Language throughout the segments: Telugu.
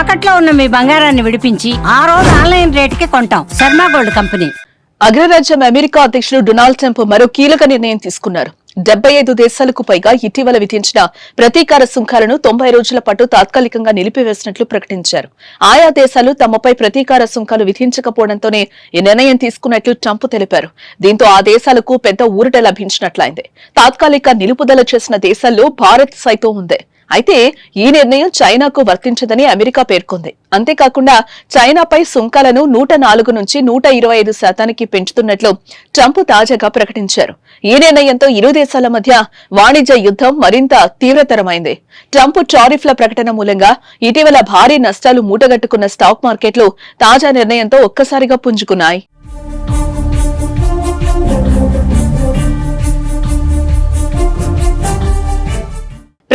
తాకట్లో ఉన్న మీ బంగారాన్ని విడిపించి ఆ రోజు ఆన్లైన్ రేటుకి కొంటాం. Sharma gold company. అగ్రరాజ్యం అమెరికా అధ్యక్షుడు డొనాల్డ్ ట్రంప్ మరో కీలక నిర్ణయం తీసుకున్నారు. డెబ్బై ఐదు దేశాలకు పైగా ఇటీవల విధించిన ప్రతీకార సుంకాలను తొంభై రోజుల పాటు తాత్కాలికంగా నిలిపివేసినట్లు ప్రకటించారు. ఆయా దేశాలు తమపై ప్రతీకార సుంకాలు విధించకపోవడంతోనే ఈ నిర్ణయం తీసుకున్నట్లు ట్రంప్ తెలిపారు. దీంతో ఆ దేశాలకు పెద్ద ఊరట లభించినట్లయింది. తాత్కాలిక నిలుపుదల చేసిన దేశాల్లో భారత్ సైతం ఉంది. అయితే ఈ నిర్ణయం చైనాకు వర్తించదని అమెరికా పేర్కొంది. అంతేకాకుండా చైనాపై సుంకాలను నూట నాలుగు నుంచి నూట ఇరవై ఐదు శాతానికి పెంచుతున్నట్లు ట్రంప్ తాజాగా ప్రకటించారు. ఈ నిర్ణయంతో ఇరు దేశాల మధ్య వాణిజ్య యుద్ధం మరింత తీవ్రతరమైంది. ట్రంప్ టారిఫ్ల ప్రకటన మూలంగా ఇటీవల భారీ నష్టాలు మూటగట్టుకున్న స్టాక్ మార్కెట్లు తాజా నిర్ణయంతో ఒక్కసారిగా పుంజుకున్నాయి.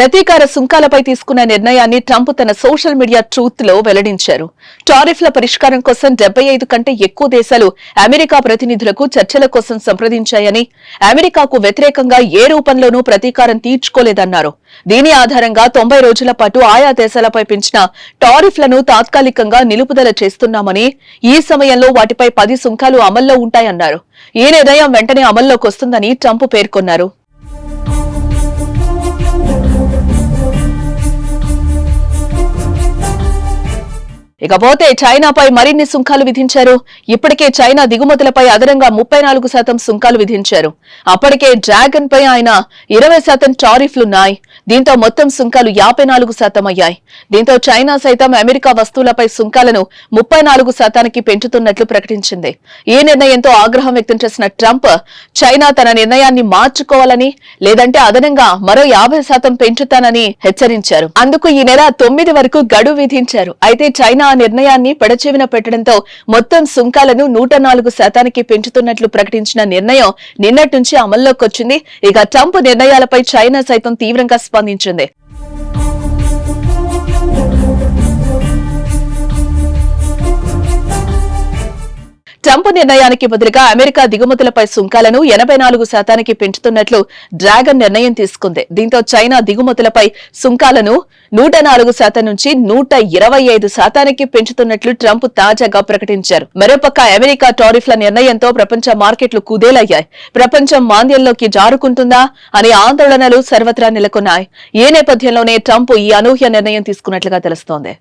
ప్రతీకార సుంకాలపై తీసుకున్న నిర్ణయాన్ని ట్రంప్ తన సోషల్ మీడియా ట్రూత్లో వెల్లడించారు. టారిఫ్ల పరిష్కారం కోసం డెబ్బై ఐదు కంటే ఎక్కువ దేశాలు అమెరికా ప్రతినిధులకు చర్చల కోసం సంప్రదించాయని అమెరికాకు వ్యతిరేకంగా ఏ రూపంలోనూ ప్రతీకారం తీర్చుకోలేదన్నారు. దీని ఆధారంగా తొంభై రోజుల పాటు ఆయా దేశాలపై పెంచిన టారిఫ్లను తాత్కాలికంగా నిలుపుదల చేస్తున్నామని ఈ సమయంలో వాటిపై పది సుంకాలు అమల్లో ఉంటాయన్నారు. ఈ నిర్ణయం వెంటనే అమల్లోకి వస్తుందని ట్రంప్ పేర్కొన్నారు. ఇకపోతే చైనాపై మరిన్ని సుంకాలు విధించారు. ఇప్పటికే చైనా దిగుమతులపై అదనంగా ముప్పై నాలుగు శాతం సుంకాలు విధించారు. అప్పటికే డ్రాగన్ పై ఆయన ఇరవై శాతం టారిఫ్లున్నాయి. దీంతో మొత్తం సుంకాలు యాభై నాలుగు శాతం అయ్యాయి. దీంతో చైనా సైతం అమెరికా వస్తువులపై సుంకాలను ముప్పై నాలుగు శాతానికి పెంచుతున్నట్లు ప్రకటించింది. ఈ నిర్ణయంతో ఆగ్రహం వ్యక్తం చేసిన ట్రంప్ చైనా తన నిర్ణయాన్ని మార్చుకోవాలని లేదంటే అదనంగా మరో యాభై శాతం పెంచుతానని హెచ్చరించారు. అందుకు ఈ నెల తొమ్మిది వరకు గడువు విధించారు. అయితే చైనా నిర్ణయాన్ని పెడచెవిన పెట్టడంతో మొత్తం సుంకాలను నూట నాలుగు శాతానికి పెంచుతున్నట్లు ప్రకటించిన నిర్ణయం నిన్నటి నుంచి అమల్లోకి వచ్చింది ఇక ట్రంప్ నిర్ణయాలపై చైనా సైతం తీవ్రంగా స్పందించింది. ట్రంప్ నిర్ణయానికి బదులుగా అమెరికా దిగుమతులపై సుంకాలను ఎనభై నాలుగు శాతానికి పెంచుతున్నట్లు డ్రాగన్ నిర్ణయం తీసుకుంది. దీంతో చైనా దిగుమతులపై సుంకాలను నూట నాలుగు శాతం నుంచి నూట ఇరవై ఐదు శాతానికి పెంచుతున్నట్లు ట్రంప్ తాజాగా ప్రకటించారు. మరోపక్క అమెరికా టారిఫ్ల నిర్ణయంతో ప్రపంచ మార్కెట్లు కుదేలయ్యాయి. ప్రపంచం మాంద్యంలోకి జారుకుంటుందా అనే ఆందోళనలు సర్వత్రా నెలకొన్నాయి. ఈ నేపథ్యంలోనే ట్రంప్ ఈ అనూహ్య నిర్ణయం తీసుకున్నట్లుగా తెలుస్తోంది.